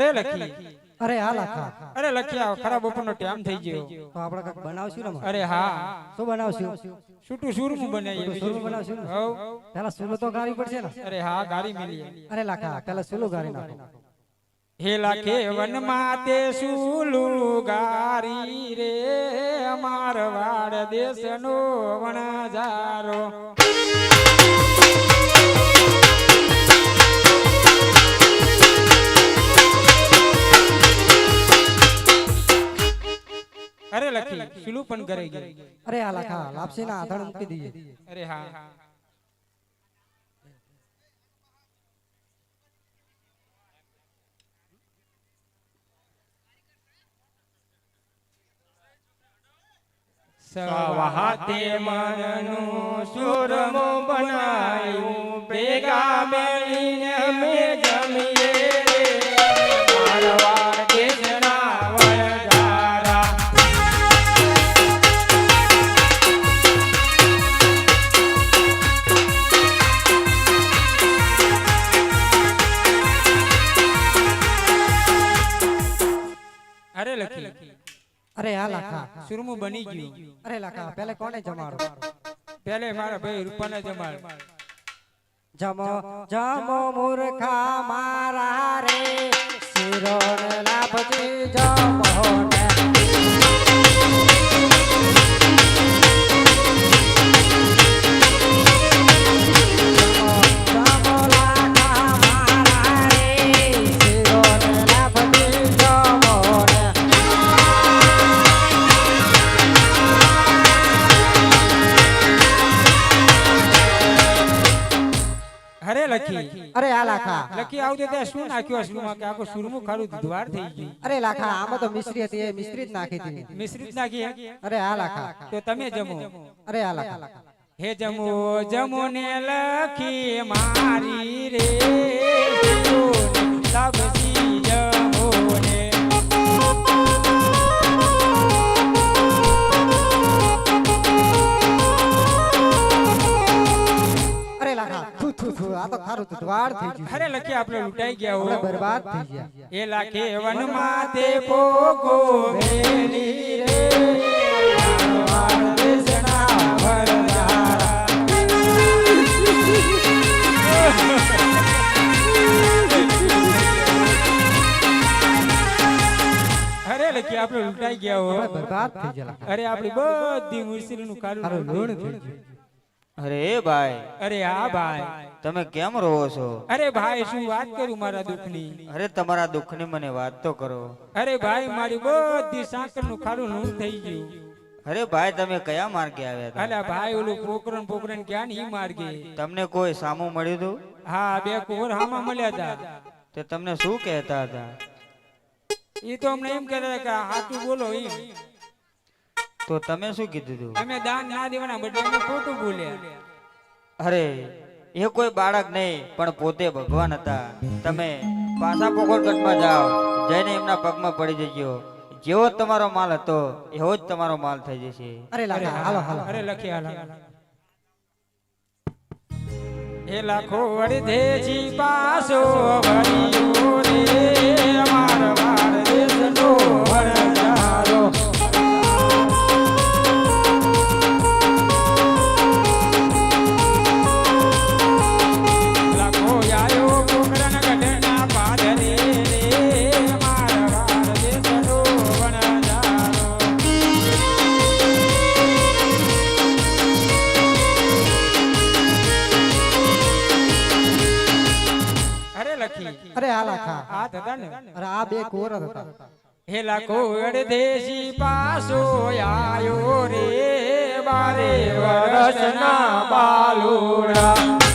અરે લખી. અરે હા લખા. અરે લખી આવ ખરા બપોરનો ટાઈમ થઈ ગયો. તો આપણે કંઈક બનાવશું ને અરે હા. શું બનાવશું? છૂટું સુરમું બનાવીએ સુરમું બનાવશું ને? પેલા સુલો તો ગાળી પડશે ને? અરે હા ગાડી મિલી અરે લખા પેલા સુલો ગાળી નાખો. હે લાખે વનમાં તે સુલું ગારી રે અમાર વાડ દેશનો વણજારો અરે લખી સુલું પણ ઘરે ગઈ. અરે આ લખા લાપસી ના આધાર મૂકી દઈએ. અરે હા. સવાતે મનનું સુરમો બનાયું ભેગા મેળીને અમે જમીએ. સુરમું બની ગયું. અરે લાખા પેલે કોને જમાડો? પેલે મારા ભાઈ રૂપાને જમાડ. જમો જમો મૂર્ખા મારા રે. શિરો ને લાભજી જમો લખી. અરે આ લાખા. લખી આવજો ત્યાં શું નાખ્યું માં કે આખો સુરમું ખારું દ્વાર થઈ ગયું. અરે લાખા આમાં તો મિશ્રી હતી એ મિશ્રી જ નાખી હતી. મિશ્રિત નાખી અરે આ લાખા. તો તમે જમો. અરે આ લાખા. હે જમો જમો ને લખી મારી રે. લબસી જમો ને અરે લાખા. થુ થુ થુ આ તો ખારું તો દ્વાર થઈ ગયું અરે લખી આપણે લૂંટાઈ ગયા હો. બરબાદ થઈ ગયા. એ લાખે વનમાં કો પોગો ભેલી રે. વરદારા. આપણે લૂંટાઈ ગયા હો. બરબાદ થઈ ગયા. અરે આપણી બધી મુશ્કેલીનું કારણ લૂણ થઈ ગયું. અરે ભાઈ. અરે હા ભાઈ. તમે કેમ રોવો છો? અરે ભાઈ શું વાત કરું મારા દુઃખની? અરે તમારા દુઃખની મને વાત તો કરો. અરે ભાઈ મારી બધી સાંકળનું ખાડું નું થઈ ગયું. અરે ભાઈ તમે કયા માર્ગે આવ્યા હતા? અલા ભાઈ ઓલું પોકરણ પોકરણ ક્યાં ની માર્ગે? તમને કોઈ સામું મળ્યું હતું હા બે કોર હામાં મળ્યા હતા. તે તમને શું કહેતા હતા? એ તો અમને એમ કહેતા હતા કે હાથું બોલો એમ. તો તમે શું કીધું હતું અમે દાન ના દેવાના બદલે અમે ખોટું બોલ્યા? અરે એ કોઈ બાળક નહીં પણ પોતે ભગવાન હતા. તમે પાછા પોકરગઢમાં જાઓ જઈને એમના પગમાં પડી જજો. જેવો તમારો માલ હતો એવો જ તમારો માલ થઈ જશે. અરે હાલો હાલો. અરે લખી હાલો. હે લાખો અડધેજી પાસો ભર્યો રે. આ હતા ને? અરે આ બે કોર હતા. હેલા કોડ દેશી પાસો આયો રે બારે વરસના બાલુડા.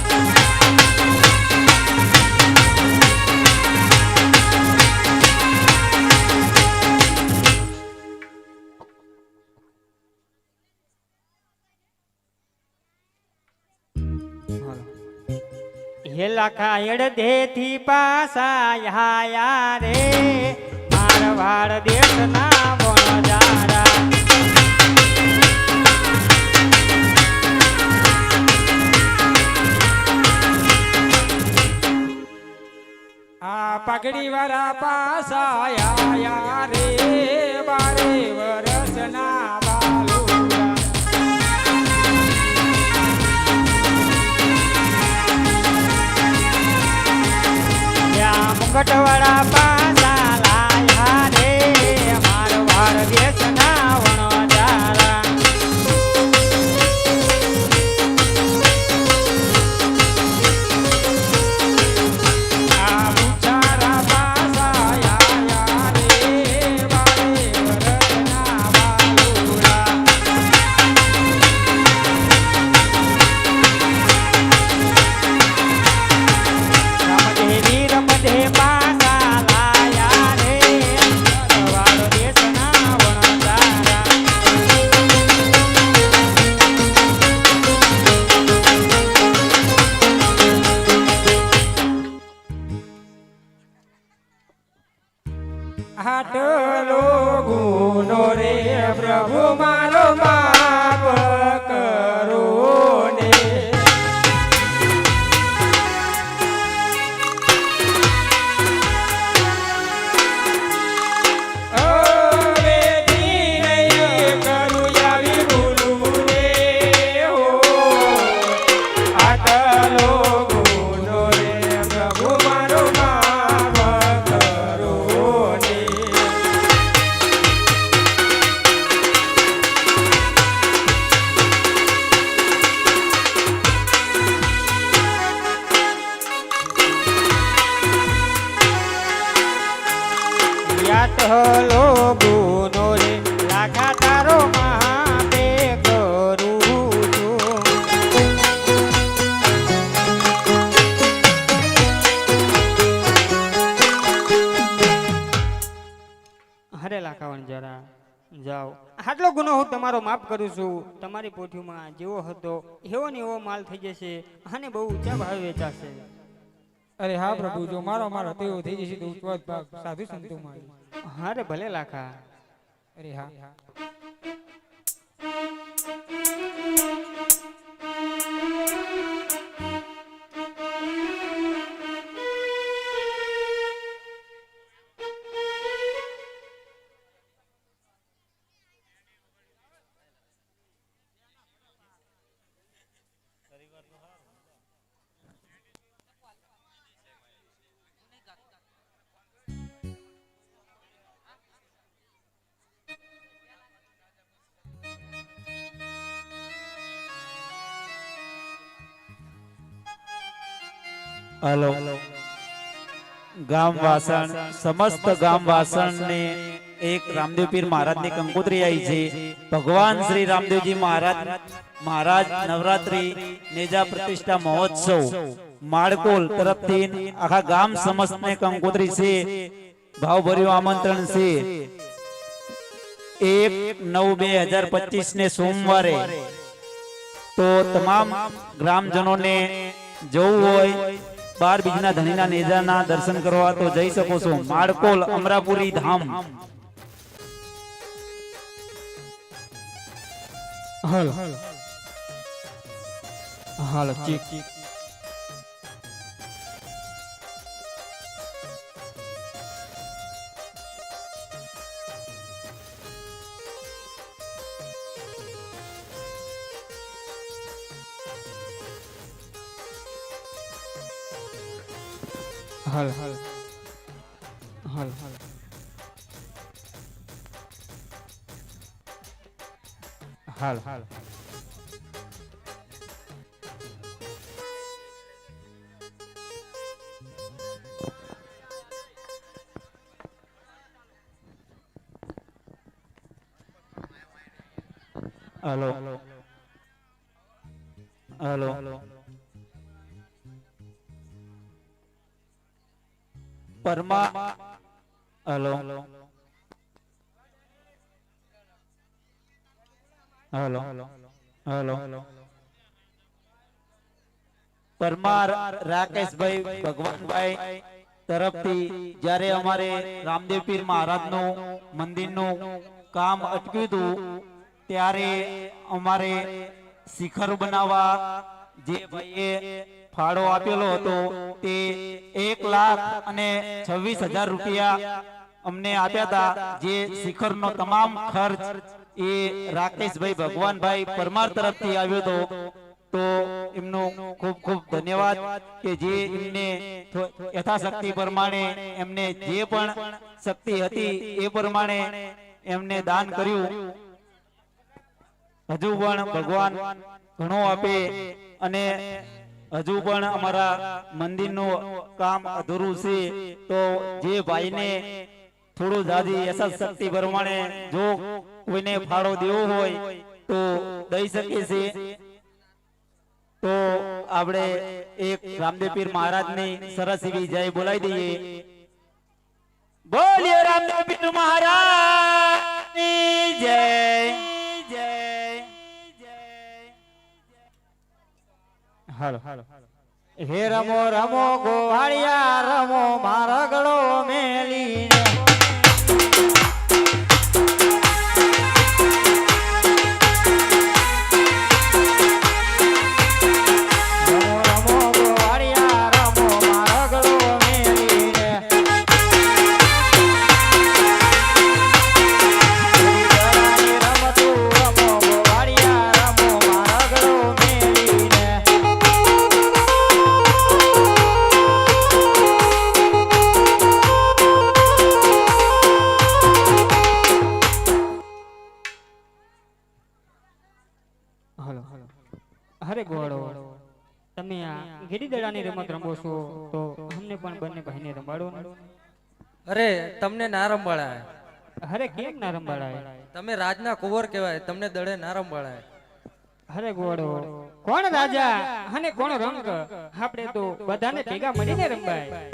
હે લખા એડધે થી પાસા યાયા રે મારવાડ દેશના વણજારા. આ પગડી વાળા પાસા આયા રે બારે વરસના મુગટવાળા પાસા લાયા રે મારો વાર વણજારા તમારી પોઠીમાં જેવો હતો એવો ને એવો માલ થઈ જશે અને બહુ ઊંચા ભાવે વેચાશે. અરે હા પ્રભુ જો મારો મારો તેવો થઈ જશે તો ઊંચો ભાગ સાધુ સંતો માં હા રે ભલે લાખા. અરે હા. હલો. ગામ વાસણ, સમસ્ત ગામ વાસણ ને એક રામદેવ પીર મહારાજની કંકોત્રી આવી છે. ભગવાન શ્રી રામદેવજી મહારાજ મહારાજ નવરાત્રી નેજા પ્રતિષ્ઠા મહોત્સવ, માળકોલ તરફથી આખા ગામ સમસ્ત ને કંકોત્રી છે. ભાવભર્યું આમંત્રણ છે. એક નવ બે હજાર પચીસ ને સોમવારે તો તમામ ગ્રામજનોને જવું હોય બાર બીજના ધણીના નેજાના દર્શન કરવા તો જઈ શકો છો. માળકોલ અમરાપુરી ધામ. હાલ. હાલ, ચીક. હાલ. હલ. હલ. હાલ. હાલ. હલો. હલો. હલો પરમા hello. Hello. Hello. Parmar Rakeshbhai Bhagwanbhai તરફથી જ્યારે અમારે રામદેવ પીર મહારાજનું મંદિરનું કામ અટક્યું હતું, ત્યારે અમારે શિખર બનાવવા જે ભાઈએ ફાળો આપેલો હતો. તે એક લાખ અને છવ્વીસ હજાર રૂપિયા અમને આપ્યા હતા. જે શિખરનો તમામ ખર્ચ એ રાકેશભાઈ ભગવાનભાઈ પરમાર તરફથી આવ્યો હતો. તો એમનો ખૂબ ખૂબ ધન્યવાદ કે જે એમને યથાશક્તિ પ્રમાણે એમને જે પણ શક્તિ હતી એ પ્રમાણે એમને દાન કર્યું. હજુ પણ ભગવાન ઘણો આપે અને હજુ પણ અમારા મંદિરનું કામ અધૂરું છે, તો જે ભાઈને થોડું જાજી યથાશક્તિ પ્રમાણે જો કોઈને ફાળો દેવો હોય, તો દઈ શકે છે. તો આપણે એક રામદેવ પીર મહારાજની સરસ એવી જય બોલાવી દઈએ. બોલીએ રામદેવ જય જય. હાલો હે રમો રમો ગોવાળિયા રમો મારા ગળો અરે તમને ના રંબાળાય અરે કેમ ના તમે રાજના કુંવર કહેવાય તમને દડે ના રંબાળાય અરે ગોડો. કોણ રાજા અને કોણ રંગ? આપણે તો બધાને ભેગા મળીને રમાય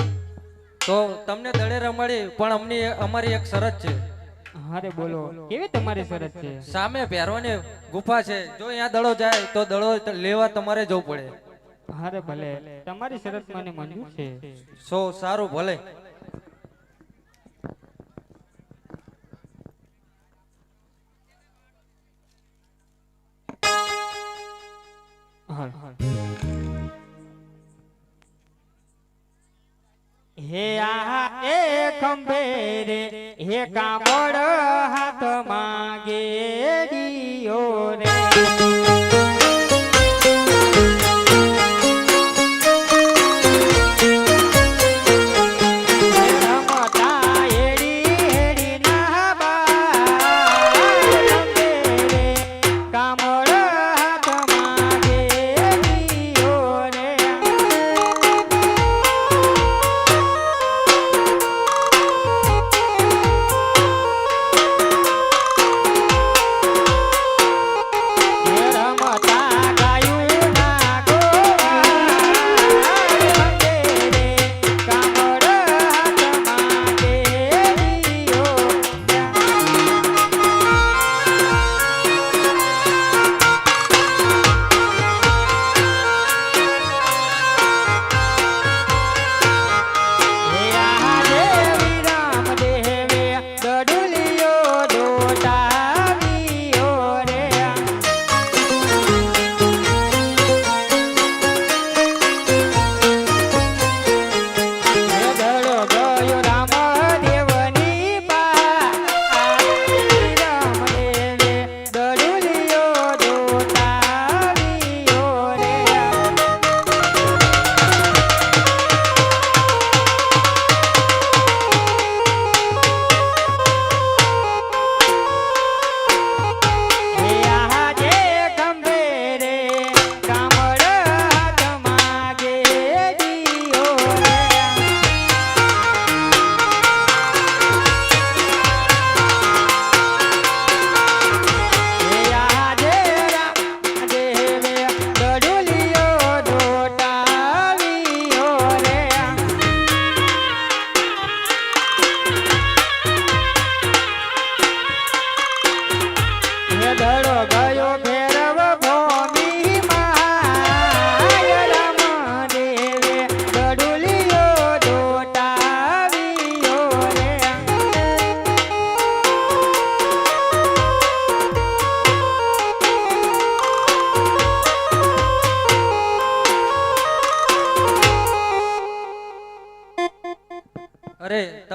તો તમને દડે રમાડી પણ અમને અમારી એક શરત છે. અરે બોલો. કેવી તમારી શરત છે? સામે પહેરવાની ગુફા છે. જો અહીંયા દડો જાય તો દડો લેવા તમારે જવું પડે. અરે ભલે. તમારી શરત મને મંજૂર છે. સો સારું ભલે. હે આ એ ખંભે રે હે કાબડ હાથ માગે ગેડીઓ રે.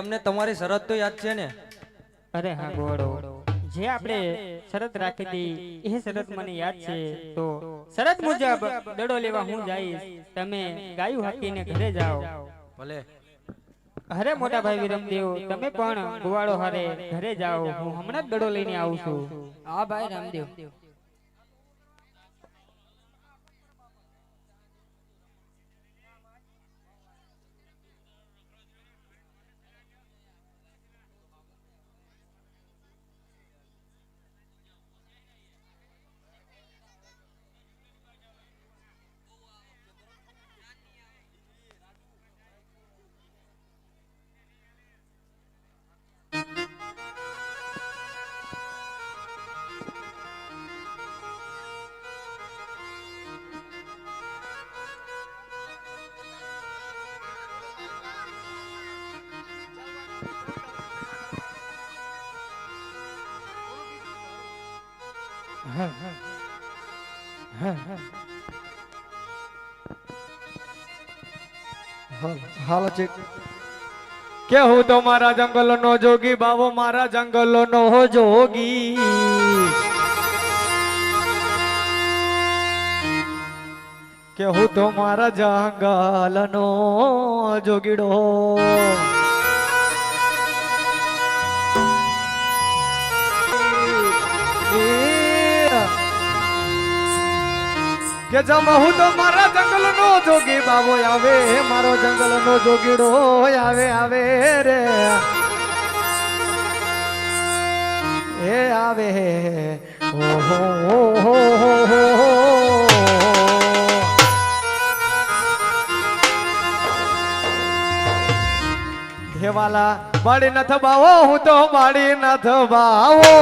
તમને તમારી શરત તો યાદ છે ને? અરે હા ગોળો જે આપણે શરત રાખી હતી એ શરત મને યાદ છે. તો શરત મુજબ દડો લેવા હું જઈશ. તમે ગાયું હાકીને ઘરે જાઓ. ભલે. અરે મોટા ભાઈ વિરમદેવ તમે પણ ગોવાળો હારે ઘરે જાઓ. હું હમણાં જ દડો લઈને આવું છું. હા ભાઈ રામદેવ. હાલ ચેક કે હું તો મારા જંગલ નો જોગી, બાવો મારા જંગલ નો જોગી. કે હું તો મારા જંગલ નો જોગીડો. કે જમ હું તો મારા જંગલ નો જોગી બાબો આવે, મારો જંગલ નો જોગીડો આવે આવે રે. હે આવે. ઓહો ઓહો દેવાલા માડી નથ બાવો, હું તો માડી નથ બાવો.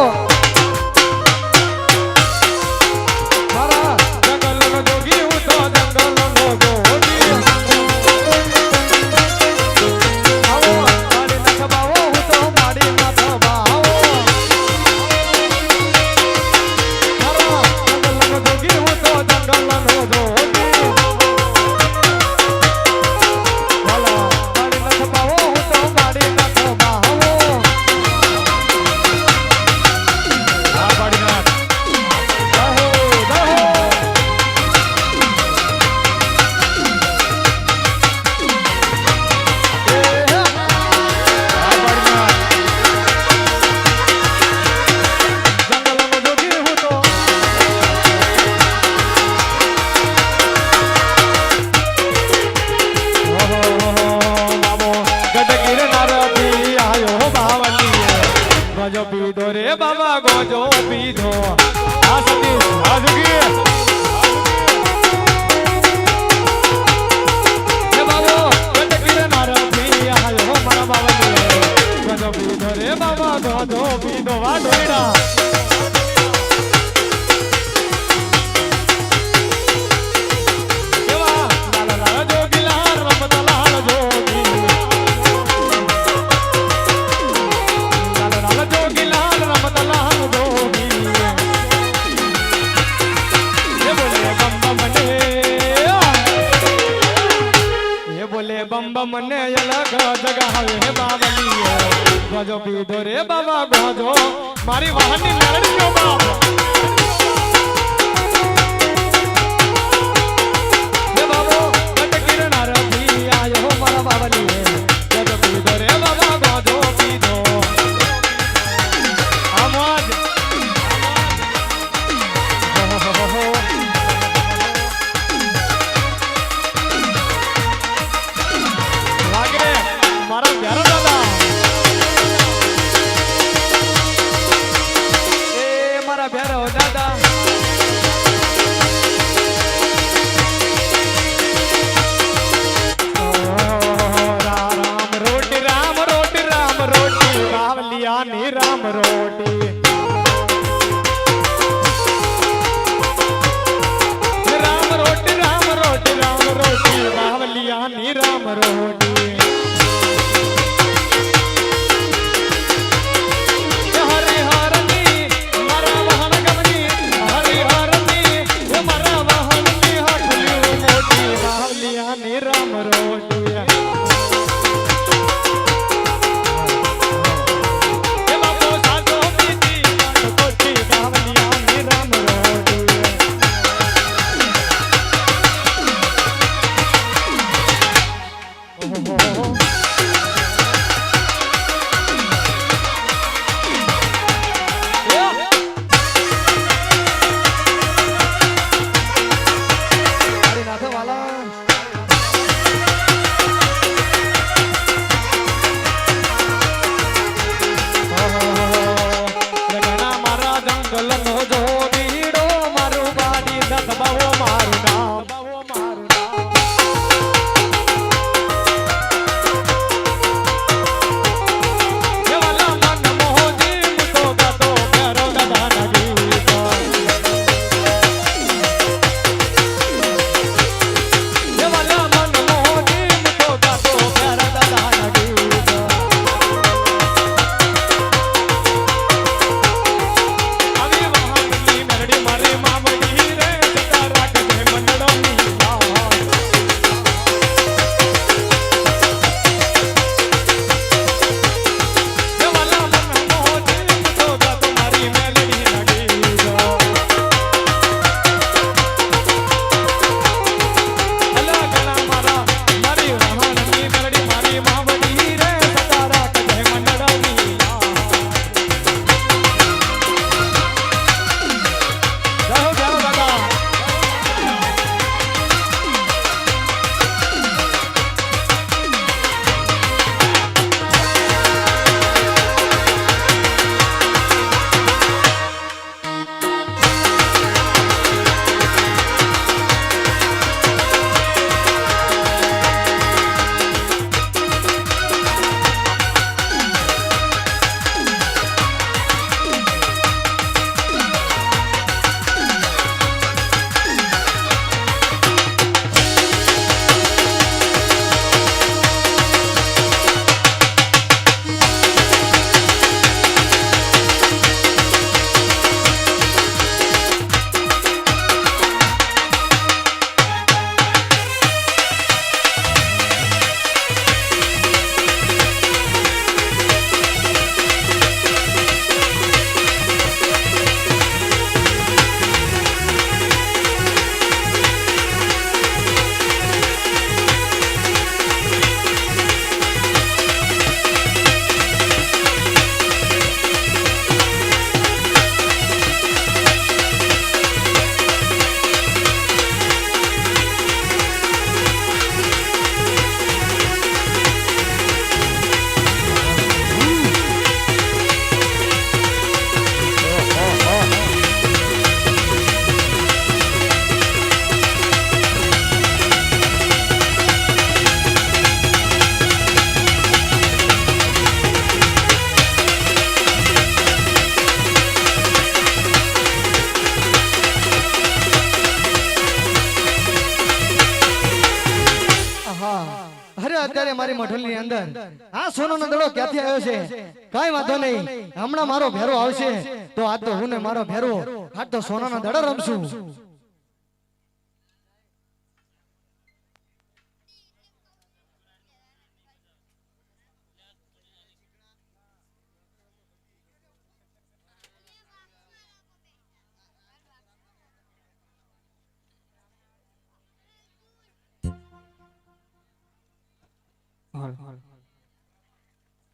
કાંઈ વાંધો નહીં. હમણાં મારો ભેરો આવશે. તો આજ તો હું ને મારો ભેરો આજ તો સોનાનો દડો રમશું.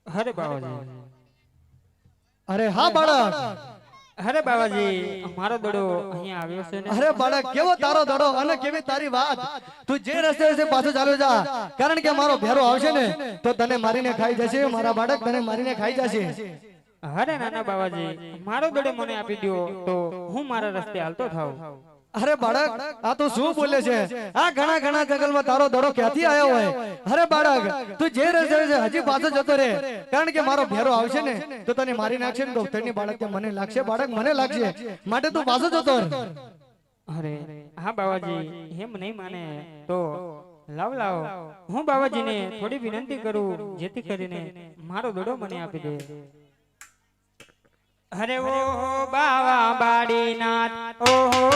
હરે બાવાજી. અરે હા બાળક. અરે બાબાજી મારો દડો અહીંયા આવ્યો છે ને. અરે બાળક કેવો તારો દડો અને કેવી તારી વાત? તું જે રસ્તે છે પાછો ચાલ્યો જા. કારણ કે મારો ભેરો આવશે ને તો તને મારીને ખાઈ જશે મારા બાળક તને મારીને ખાઈ જશે. અરે નાના બાબાજી મારો દડો મને આપી દો તો હું મારા રસ્તે હાલતો થાઉં. અરે બાળક, આ તો શું બોલે છે? આ ઘણા ઘણા જંગલમાં તારો દડો ક્યાંથી આવ્યો હોય? અરે બાળક, તું જે રહે રસ્તે હજી પાછો જતો રે કારણ કે મારો ભેરો આવશે ને, તો તને મારી નાખશે ને ગૌતરની બાળક મને લાગશે. બાળક, મને લાગશે. માટે તું પાછો જતો રે અરે, હા બાવાજી એમ નહીં માને. તો લાવ લાવ. હું બાવાજીને થોડી વિનંતી કરું, જેથી કરીને મારો દડો મને આપી દે. અરે ઓહો, બાવા બાડીનાથ. ઓહો